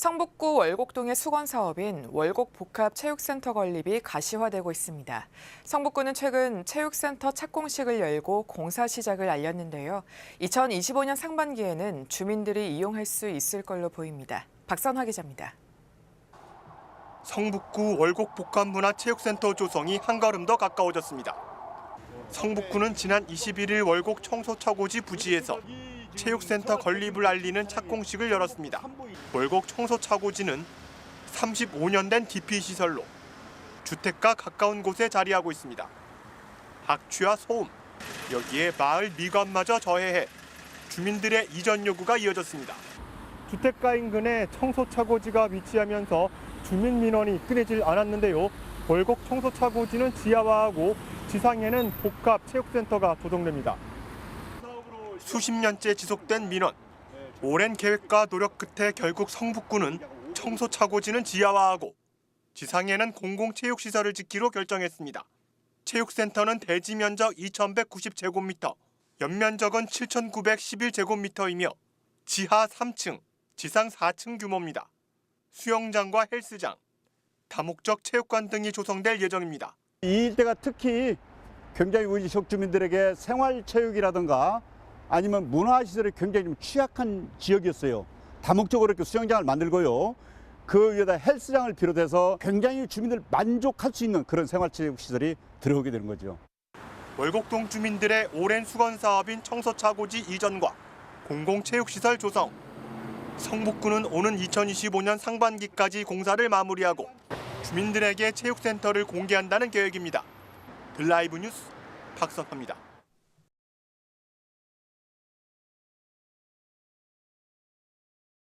성북구 월곡동의 수건 사업인 월곡 복합 체육센터 건립이 가시화되고 있습니다. 성북구는 최근 체육센터 착공식을 열고 공사 시작을 알렸는데요. 2025년 상반기에는 주민들이 이용할 수 있을 걸로 보입니다. 박선화 기자입니다. 성북구 월곡 복합 문화체육센터 조성이 한 걸음 더 가까워졌습니다. 성북구는 지난 21일 월곡 청소차고지 부지에서 체육센터 건립을 알리는 착공식을 열었습니다. 월곡 청소차고지는 35년 된 DP 시설로 주택가 가까운 곳에 자리하고 있습니다. 악취와 소음, 여기에 마을 미관마저 저해해 주민들의 이전 요구가 이어졌습니다. 주택가 인근에 청소차고지가 위치하면서 주민 민원이 끊이질 않았는데요. 월곡 청소차고지는 지하화하고 지상에는 복합 체육센터가 조성됩니다. 수십 년째 지속된 민원. 오랜 계획과 노력 끝에 결국 성북구는 청소차고지는 지하화하고 지상에는 공공체육시설을 짓기로 결정했습니다. 체육센터는 대지 면적 2,190제곱미터, 연면적은 7,911제곱미터이며 지하 3층, 지상 4층 규모입니다. 수영장과 헬스장, 다목적 체육관 등이 조성될 예정입니다. 이 일대가 특히 굉장히 우리 지역 주민들에게 생활체육이라든가 아니면 문화시설이 굉장히 좀 취약한 지역이었어요. 다목적으로 이렇게 수영장을 만들고요. 그 위에다 헬스장을 비롯해서 굉장히 주민들 만족할 수 있는 그런 생활체육시설이 들어오게 되는 거죠. 월곡동 주민들의 오랜 수건 사업인 청소차고지 이전과 공공체육시설 조성. 성북구는 오는 2025년 상반기까지 공사를 마무리하고 주민들에게 체육센터를 공개한다는 계획입니다. 드라이브 뉴스 박선화입니다.